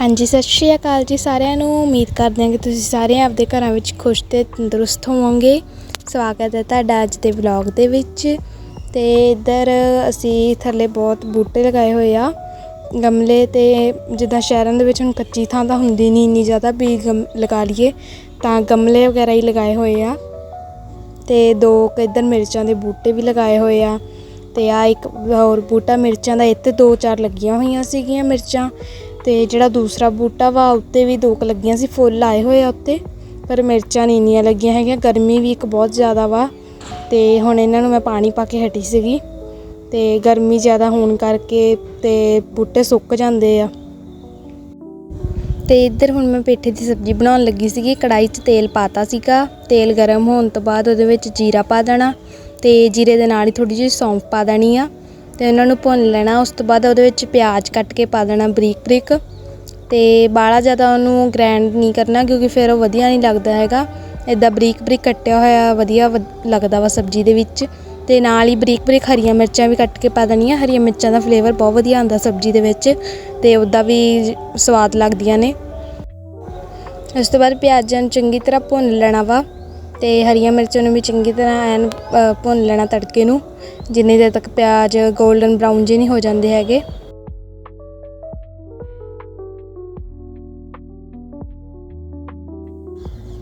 ਹਾਂਜੀ, ਸਤਿ ਸ਼੍ਰੀ ਅਕਾਲ ਜੀ ਸਾਰਿਆਂ ਨੂੰ। ਉਮੀਦ ਕਰਦੇ ਹਾਂ ਕਿ ਤੁਸੀਂ ਸਾਰੇ ਆਪਦੇ ਘਰਾਂ ਵਿੱਚ ਖੁਸ਼ ਤੇ ਤੰਦਰੁਸਤ ਹੋਵੋਗੇ। ਸਵਾਗਤ ਹੈ ਤੁਹਾਡਾ ਅੱਜ ਦੇ ਵਲੌਗ ਦੇ ਵਿੱਚ। ਤੇ ਇੱਧਰ ਅਸੀਂ ਥੱਲੇ ਬਹੁਤ ਬੂਟੇ ਲਗਾਏ ਹੋਏ ਆ। ਗਮਲੇ ਤੇ ਜਿੱਦਾਂ ਸ਼ਹਿਰਾਂ ਦੇ ਵਿੱਚ ਹੁਣ ਕੱਚੀ ਥਾਂ ਤਾਂ ਹੁੰਦੀ ਨਹੀਂ ਇੰਨੀ ਜ਼ਿਆਦਾ ਵੀ ਗਮ ਲਗਾ ਲਈਏ, ਤਾਂ ਗਮਲੇ ਵਗੈਰਾ ਹੀ ਲਗਾਏ ਹੋਏ ਆ। ਤੇ ਦੋ ਇੱਧਰ ਮਿਰਚਾਂ ਦੇ ਬੂਟੇ ਵੀ ਲਗਾਏ ਹੋਏ ਆ। ਤੇ ਆ ਇੱਕ ਹੋਰ ਬੂਟਾ ਮਿਰਚਾਂ ਦਾ ਇੱਥੇ ਦੋ ਚਾਰ ਲੱਗੀਆਂ ਹੋਈਆਂ ਸੀਗੀਆਂ ਮਿਰਚਾਂ। ਤੇ ਜਿਹੜਾ ਦੂਸਰਾ ਬੂਟਾ ਵਾ, ਉੱਤੇ ਵੀ ਦੋ ਕੁ ਲੱਗੀਆਂ ਸੀ, ਫੁੱਲ ਆਏ ਹੋਏ ਆ ਉੱਤੇ, ਪਰ ਮਿਰਚਾਂ ਨਹੀਂ ਇੰਨੀਆਂ ਲੱਗੀਆਂ ਹੈਗੀਆਂ। ਗਰਮੀ ਵੀ ਇੱਕ ਬਹੁਤ ਜ਼ਿਆਦਾ ਵਾ, ਤੇ ਹੁਣ ਇਹਨਾਂ ਨੂੰ ਮੈਂ ਪਾਣੀ ਪਾ ਕੇ ਹਟੀ ਸੀਗੀ। ਤੇ ਗਰਮੀ ਜ਼ਿਆਦਾ ਹੋਣ ਕਰਕੇ ਤੇ ਬੂਟੇ ਸੁੱਕ ਜਾਂਦੇ ਆ। ਤੇ ਇੱਧਰ ਹੁਣ ਮੈਂ ਪੇਠੇ ਦੀ ਸਬਜ਼ੀ ਬਣਾਉਣ ਲੱਗੀ ਸੀਗੀ। ਕੜਾਈ 'ਚ ਤੇਲ ਪਾਤਾ ਸੀਗਾ। ਤੇਲ ਗਰਮ ਹੋਣ ਤੋਂ ਬਾਅਦ ਉਹਦੇ ਵਿੱਚ ਜੀਰਾ ਪਾ ਦੇਣਾ ਤੇ ਜੀਰੇ ਦੇ ਨਾਲ ਹੀ ਥੋੜੀ ਜਿਹੀ ਸੌਂਫ ਪਾ ਦੇਣੀ ਆ। ਤੇ ਉਹਨਾਂ ਨੂੰ ਭੁੰਨ ਲੈਣਾ, ਉਸ ਤੋਂ ਬਾਅਦ ਉਹਦੇ ਵਿੱਚ ਪਿਆਜ਼ ਕੱਟ ਕੇ ਪਾ ਦੇਣਾ ਬਰੀਕ ਬਰੀਕ ਤੇ ਬਾਹਲਾ ਜ਼ਿਆਦਾ ਉਹਨੂੰ ਗ੍ਰੈਂਡ ਨਹੀਂ ਕਰਨਾ ਕਿਉਂਕਿ ਫਿਰ ਉਹ ਵਧੀਆ ਨਹੀਂ ਲੱਗਦਾ ਹੈਗਾ। ਇਦਾਂ ਬਰੀਕ ਬਰੀਕ ਕੱਟਿਆ ਹੋਇਆ ਵਧੀਆ ਵਧ- ਲੱਗਦਾ ਵਾ ਸਬਜ਼ੀ ਦੇ ਵਿੱਚ ਤੇ ਨਾਲ ਹੀ ਬਰੀਕ ਬਰੀਕ ਹਰੀਆਂ ਮਿਰਚਾਂ ਵੀ ਕੱਟ ਕੇ ਪਾ ਦੇਣੀਆਂ। ਹਰੀਆਂ ਮਿਰਚਾਂ ਦਾ ਫਲੇਵਰ ਬਹੁਤ ਵਧੀਆ ਆਉਂਦਾ ਸਬਜ਼ੀ ਦੇ ਵਿੱਚ ਤੇ ਉੱਦਾਂ ਵੀ ਸਵਾਦ ਲੱਗਦੀਆਂ ਨੇ। ਉਸ ਤੋਂ ਬਾਅਦ ਪਿਆਜ਼ਾਂ ਨੂੰ ਚੰਗੀ ਤਰ੍ਹਾਂ ਭੁੰਨ ਲੈਣਾ ਵਾ। ਤੇ ਹਰੀਆਂ ਮਿਰਚਾਂ ਨੂੰ ਵੀ ਚੰਗੀ ਤਰ੍ਹਾਂ ਐਨ ਅ, ਭੁੰਨ ਲੈਣਾ ਤੜਕੇ ਨੂੰ। ਜਿੰਨੀ ਦੇਰ ਤੱਕ ਪਿਆਜ਼ 골ਡਨ ਬਰਾਊਨ ਜਿਹੇ ਨਹੀਂ ਹੋ ਜਾਂਦੇ ਹੈਗੇ।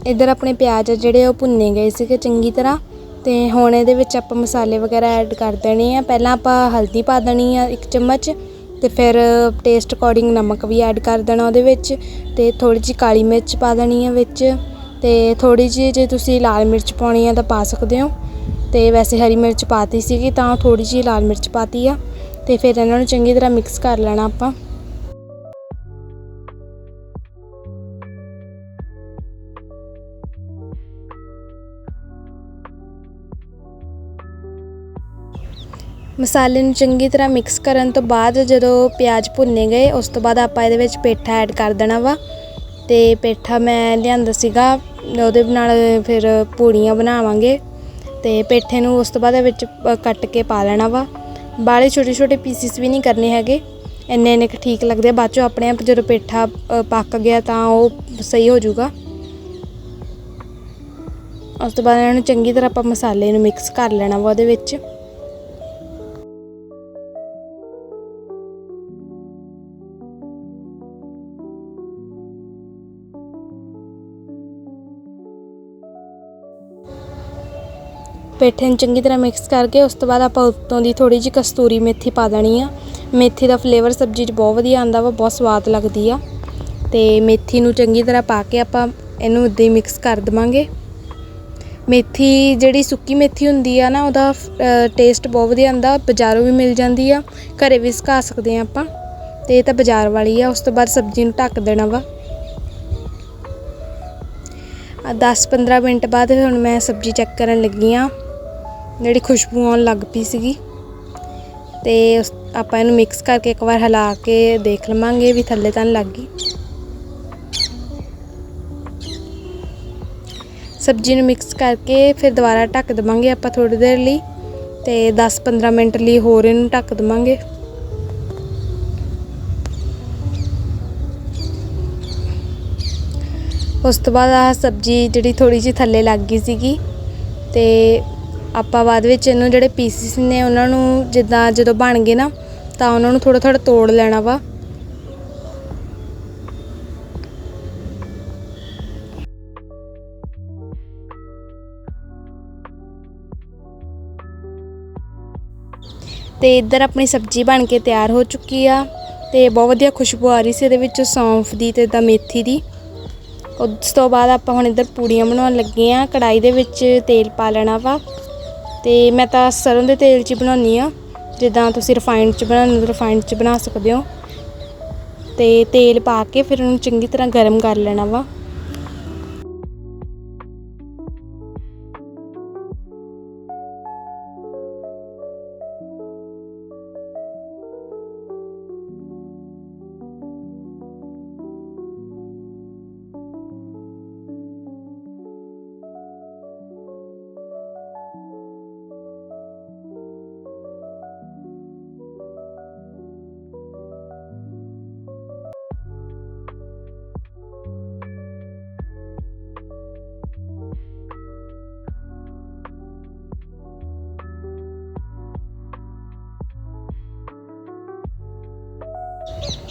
ਇੱਧਰ ਆਪਣੇ ਪਿਆਜ਼ ਆ ਜਿਹੜੇ ਉਹ ਭੁੰਨੇ ਗਏ ਸੀਗੇ ਚੰਗੀ ਤਰ੍ਹਾਂ। ਤੇ ਹੁਣ ਇਹਦੇ ਵਿੱਚ ਆਪਾਂ ਮਸਾਲੇ ਵਗੈਰਾ ਐਡ ਕਰ ਦੇਣੇ ਆ। ਪਹਿਲਾਂ ਆਪਾਂ ਹਲਦੀ ਪਾ ਦੇਣੀ ਆ ਇੱਕ ਚਮਚ ਤੇ ਫਿਰ ਟੇਸਟ ਅਕੋਰਡਿੰਗ ਨਮਕ ਵੀ ਐਡ ਕਰ ਦੇਣਾ ਉਹਦੇ ਵਿੱਚ। ਤੇ ਥੋੜੀ ਜਿਹੀ ਕਾਲੀ ਮਿਰਚ ਪਾ ਦੇਣੀ ਆ ਵਿੱਚ। ਅਤੇ ਥੋੜ੍ਹੀ ਜਿਹੀ ਜੇ ਤੁਸੀਂ ਲਾਲ ਮਿਰਚ ਪਾਉਣੀ ਆ ਤਾਂ ਪਾ ਸਕਦੇ ਹੋ। ਅਤੇ ਵੈਸੇ ਹਰੀ ਮਿਰਚ ਪਾਤੀ ਸੀਗੀ ਤਾਂ ਥੋੜ੍ਹੀ ਜਿਹੀ ਲਾਲ ਮਿਰਚ ਪਾਤੀ ਆ। ਅਤੇ ਫਿਰ ਇਹਨਾਂ ਨੂੰ ਚੰਗੀ ਤਰ੍ਹਾਂ ਮਿਕਸ ਕਰ ਲੈਣਾ ਆਪਾਂ। ਮਸਾਲੇ ਨੂੰ ਚੰਗੀ ਤਰ੍ਹਾਂ ਮਿਕਸ ਕਰਨ ਤੋਂ ਬਾਅਦ ਜਦੋਂ ਪਿਆਜ਼ ਭੁੰਨੇ ਗਏ, ਉਸ ਤੋਂ ਬਾਅਦ ਆਪਾਂ ਇਹਦੇ ਵਿੱਚ ਪੇਠਾ ਐਡ ਕਰ ਦੇਣਾ ਵਾ। ਤੇ ਪੇਠਾ ਮੈਂ ਲਿਆਂਦਾ ਸੀਗਾ ਉਹਦੇ ਨਾਲ ਫਿਰ ਪੂੜੀਆਂ ਬਣਾਵਾਂਗੇ ਤੇ ਪੇਠੇ ਨੂੰ ਉਸ ਤੋਂ ਬਾਅਦ ਇਹਦੇ ਵਿੱਚ ਕੱਟ ਕੇ ਪਾ ਲੈਣਾ ਵਾ। ਬਾਲੇ ਛੋਟੇ ਛੋਟੇ ਪੀਸਿਸ ਵੀ ਨਹੀਂ ਕਰਨੇ ਹੈਗੇ। ਇੰਨੇ ਇੰਨੇ ਕੁ ਠੀਕ ਲੱਗਦੇ ਆ। ਬਾਅਦ ਚੋਂ ਆਪਣੇ ਆਪ ਜਦੋਂ ਪੇਠਾ ਪੱਕ ਗਿਆ ਤਾਂ ਉਹ ਸਹੀ ਹੋ ਜਾਊਗਾ। ਉਸ ਤੋਂ ਬਾਅਦ ਇਹਨਾਂ ਨੂੰ ਚੰਗੀ ਤਰ੍ਹਾਂ ਆਪਾਂ ਮਸਾਲੇ ਨੂੰ ਮਿਕਸ ਕਰ ਲੈਣਾ ਵਾ ਉਹਦੇ ਵਿੱਚ। ਪੇਠੇ ਨੂੰ ਚੰਗੀ ਤਰ੍ਹਾਂ ਮਿਕਸ ਕਰਕੇ ਉਸ ਤੋਂ ਬਾਅਦ ਆਪਾਂ ਉੱਤੋਂ ਦੀ ਥੋੜੀ ਜਿਹੀ ਕਸਤੂਰੀ ਮੇਥੀ ਪਾ ਦੇਣੀ ਆ। ਮੇਥੀ ਦਾ ਫਲੇਵਰ ਸਬਜ਼ੀ 'ਚ ਬਹੁਤ ਵਧੀਆ ਆਉਂਦਾ ਵਾ, ਬਹੁਤ ਸਵਾਦ ਲੱਗਦੀ ਆ। ਤੇ ਮੇਥੀ ਨੂੰ ਚੰਗੀ ਤਰ੍ਹਾਂ ਪਾ ਕੇ ਆਪਾਂ ਇਹਨੂੰ ਇੱਦਾਂ ਹੀ ਮਿਕਸ ਕਰ ਦਵਾਂਗੇ। ਮੇਥੀ ਜਿਹੜੀ ਸੁੱਕੀ ਮੇਥੀ ਹੁੰਦੀ ਆ ਨਾ, ਉਹਦਾ ਟੇਸਟ ਬਹੁਤ ਵਧੀਆ ਆਉਂਦਾ, ਬਾਜ਼ਾਰੋਂ ਵੀ ਮਿਲ ਜਾਂਦੀ ਆ, ਘਰੇ ਵੀ ਸੁਕਾ ਸਕਦੇ ਆ ਆਪਾਂ। ਤੇ ਇਹ ਤਾਂ ਬਾਜ਼ਾਰ ਵਾਲੀ ਆ, ਉਸ ਤੋਂ ਬਾਅਦ ਸਬਜ਼ੀ ਨੂੰ ਢੱਕ ਦੇਣਾ ਵਾ। 10-15 ਮਿੰਟ ਬਾਅਦ ਹੁਣ ਮੈਂ ਸਬਜ਼ੀ ਚੈੱਕ ਕਰਨ ਲੱਗੀ ਆ। ਜਿਹੜੀ ਖੁਸ਼ਬੂ ਆਉਣ ਲੱਗ ਪਈ ਸੀਗੀ। ਤੇ ਉਸ- ਆਪਾਂ ਇਹਨੂੰ ਮਿਕਸ ਕਰਕੇ ਇੱਕ ਵਾਰ ਹਿਲਾ ਕੇ ਦੇਖ ਲਵਾਂਗੇ ਵੀ ਥੱਲੇ ਤਾਂ ਨਹੀਂ ਲੱਗ ਗਈ। ਸਬਜ਼ੀ ਨੂੰ ਮਿਕਸ ਕਰਕੇ ਫਿਰ ਦੁਬਾਰਾ ਢੱਕ ਦਵਾਂਗੇ ਆਪਾਂ ਥੋੜੀ ਦੇਰ ਲਈ ਤੇ 10-15 ਮਿੰਟ ਲਈ ਹੋਰ ਇਹਨੂੰ ਢੱਕ ਦਵਾਂਗੇ। ਉਸ ਤੋਂ ਬਾਅਦ ਆ ਸਬਜ਼ੀ ਜਿਹੜੀ ਥੋੜੀ ਜਿਹੀ ਥੱਲੇ ਲੱਗ ਗਈ ਸੀਗੀ ਤੇ ਆਪਾਂ ਬਾਅਦ ਵਿੱਚ ਇਹਨੂੰ ਜਿਹੜੇ ਪੀਸਿਸ ਨੇ ਉਹਨਾਂ ਨੂੰ ਜਿੱਦਾਂ ਜਦੋਂ ਬਣ ਗਏ ਨਾ, ਤਾਂ ਉਹਨਾਂ ਨੂੰ ਥੋੜਾ ਥੋੜਾ ਤੋੜ ਲੈਣਾ ਵਾ। ਤੇ ਇੱਧਰ ਆਪਣੀ ਸਬਜ਼ੀ ਬਣ ਕੇ ਤਿਆਰ ਹੋ ਚੁੱਕੀ ਆ, ਤੇ ਬਹੁਤ ਵਧੀਆ ਖੁਸ਼ਬੂ ਆ ਰਹੀ ਸੀ ਇਹਦੇ ਵਿੱਚ ਸੌਂਫ ਦੀ ਤੇ ਦਾ ਮੇਥੀ ਦੀ। ਉਸ ਤੋਂ ਬਾਅਦ ਆਪਾਂ ਹੁਣ ਇੱਧਰ ਪੂੜੀਆਂ ਬਣਾਉਣ ਲੱਗੇ ਆ ਕੜਾਈ ਦੇ ਵਿੱਚ ਤੇਲ ਪਾ ਲੈਣਾ ਵਾ। ਤੇ ਮੈਂ ਤਾਂ ਸਰੋਂ ਦੇ ਤੇਲ 'ਚ ਹੀ ਬਣਾਉਣੀ ਆ ਜਿੱਦਾਂ ਤੁਸੀਂ ਰਿਫਾਈਨਡ 'ਚ ਬਣਾਉਣਾ ਤਾਂ ਰਿਫਾਈਨਡ 'ਚ ਬਣਾ ਸਕਦੇ ਹੋ। ਤੇ ਤੇਲ ਪਾ ਕੇ ਫਿਰ ਉਹਨੂੰ ਚੰਗੀ ਤਰ੍ਹਾਂ ਗਰਮ ਕਰ ਲੈਣਾ ਵਾ।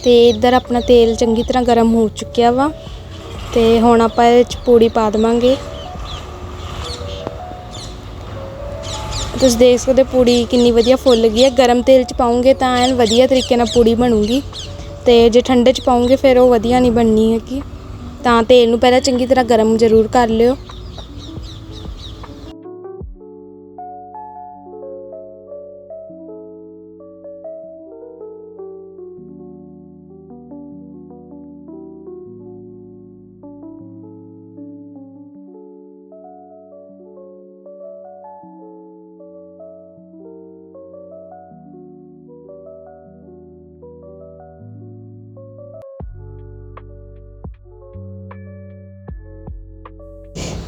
ਤੇ ਇੱਧਰ ਆਪਣਾ ਤੇਲ ਚੰਗੀ ਤਰ੍ਹਾਂ ਗਰਮ ਹੋ ਚੁੱਕਿਆ ਵਾ ਤੇ ਹੁਣ ਆਪਾਂ ਇਹ 'ਚ ਪੂੜੀ ਪਾ ਦੇਵਾਂਗੇ। ਤੁਸੀਂ ਦੇਖ ਸਕਦੇ ਪੂੜੀ ਕਿੰਨੀ ਵਧੀਆ ਫੁੱਲ ਗਈ ਹੈ। ਗਰਮ ਤੇਲ 'ਚ ਪਾਉਂਗੇ ਤਾਂ ਐਨ ਵਧੀਆ ਤਰੀਕੇ ਨਾਲ ਪੂੜੀ ਬਣੂਗੀ ਤੇ ਜੇ ਠੰਡੇ 'ਚ ਪਾਉਂਗੇ ਫਿਰ ਉਹ ਵਧੀਆ ਨਹੀਂ ਬਣਨੀ ਹੈਗੀ। ਤਾਂ ਤੇਲ ਨੂੰ ਪਹਿਲਾਂ ਚੰਗੀ ਤਰ੍ਹਾਂ ਗਰਮ ਜ਼ਰੂਰ ਕਰ ਲਿਓ।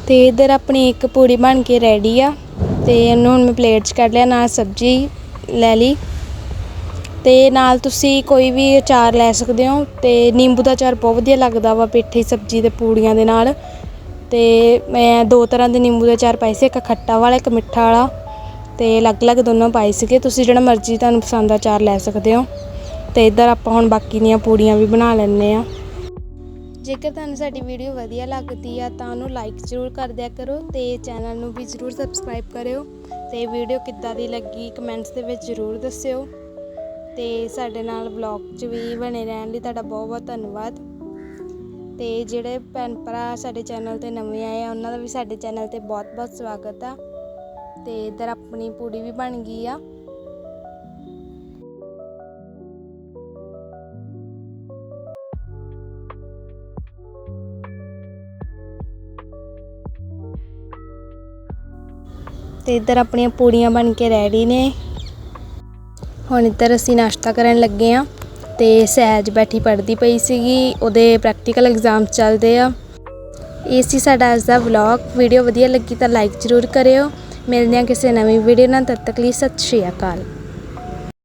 ਤੇ ਇਧਰ ਆਪਣੀ ਇੱਕ ਪੂੜੀ ਬਣ ਕੇ ਰੈਡੀ ਆ ਤੇ ਇਹਨੂੰ ਹੁਣ ਮੈਂ ਪਲੇਟ 'ਚ ਕੱਢ ਲਿਆ, ਨਾਲ ਸਬਜ਼ੀ ਲੈ ਲਈ। ਤੇ ਨਾਲ ਤੁਸੀਂ ਕੋਈ ਵੀ ਅਚਾਰ ਲੈ ਸਕਦੇ ਹੋ ਤੇ ਨਿੰਬੂ ਦਾ ਅਚਾਰ ਬਹੁਤ ਵਧੀਆ ਲੱਗਦਾ ਵਾ ਪੇਠੀ ਸਬਜ਼ੀ ਤੇ ਪੂੜੀਆਂ ਦੇ ਨਾਲ। ਤੇ ਮੈਂ ਦੋ ਤਰ੍ਹਾਂ ਦੇ ਨਿੰਬੂ ਦੇ ਅਚਾਰ ਪਾਈ ਸੀ, ਇੱਕ ਖੱਟਾ ਵਾਲਾ, ਇੱਕ ਮਿੱਠਾ ਵਾਲਾ। ਤੇ ਅਲੱਗ-ਅਲੱਗ ਦੋਨੋਂ ਪਾਏ ਸੀਗੇ, ਤੁਸੀਂ ਜਿਹੜਾ ਮਰਜ਼ੀ ਤੁਹਾਨੂੰ ਪਸੰਦ ਦਾ ਅਚਾਰ ਲੈ ਸਕਦੇ ਹੋ। ਤੇ ਇਧਰ ਆਪਾਂ ਹੁਣ ਬਾਕੀ ਦੀਆਂ ਪੂੜੀਆਂ ਵੀ ਬਣਾ ਲੈਂਦੇ ਆ ਜੇਕਰ ਤੁਹਾਨੂੰ ਸਾਡੀ ਵੀਡੀਓ ਵਧੀਆ ਲੱਗਦੀ ਆ, ਤਾਂ ਉਹਨੂੰ ਲਾਈਕ ਜ਼ਰੂਰ ਕਰ ਦਿਆ ਕਰੋ ਤੇ ਚੈਨਲ ਨੂੰ ਵੀ ਜ਼ਰੂਰ ਸਬਸਕ੍ਰਾਈਬ ਕਰਿਓ। ਤੇ ਵੀਡੀਓ ਕਿੱਦਾਂ ਦੀ ਲੱਗੀ ਕਮੈਂਟਸ ਦੇ ਵਿੱਚ ਜ਼ਰੂਰ ਦੱਸਿਓ। ਤੇ ਸਾਡੇ ਨਾਲ ਵਲੌਗ 'ਚ ਵੀ ਬਣੇ ਰਹਿਣ ਲਈ ਤੁਹਾਡਾ ਬਹੁਤ ਬਹੁਤ ਧੰਨਵਾਦ। ਤੇ ਜਿਹੜੇ ਭੈਣ ਭਰਾ ਸਾਡੇ ਚੈਨਲ ਤੇ ਨਵੇਂ ਆਏ ਆ, ਉਹਨਾਂ ਦਾ ਵੀ ਸਾਡੇ ਚੈਨਲ ਤੇ ਬਹੁਤ ਬਹੁਤ ਸਵਾਗਤ ਆ। ਤੇ ਇਧਰ ਆਪਣੀ ਪੂੜੀ ਵੀ ਬਣ ਗਈ ਆ। ਤੇ ਇੱਧਰ ਆਪਣੀਆਂ ਪੂੜੀਆਂ ਬਣ ਕੇ ਰੈਡੀ ਨੇ। ਹੁਣ ਇੱਧਰ ਅਸੀਂ ਨਾਸ਼ਤਾ ਕਰਨ ਲੱਗੇ ਆ ਤੇ ਸਹਿਜ ਬੈਠੀ ਪੜ੍ਹਦੀ ਪਈ ਸੀਗੀ, ਉਹਦੇ ਪ੍ਰੈਕਟੀਕਲ ਐਗਜ਼ਾਮ ਚੱਲਦੇ ਆ। ਇਹ ਸੀ ਸਾਡਾ ਅੱਜ ਦਾ ਵਲੌਗ ਵੀਡੀਓ ਵਧੀਆ ਲੱਗੀ ਤਾਂ ਲਾਈਕ ਜ਼ਰੂਰ ਕਰਿਓ। ਮਿਲਦੇ ਹਾਂ ਕਿਸੇ ਨਵੀਂ ਵੀਡੀਓ ਨਾਲ, ਤਦ ਤੱਕ ਲਈ ਸਤਿ ਸ਼੍ਰੀ ਅਕਾਲ।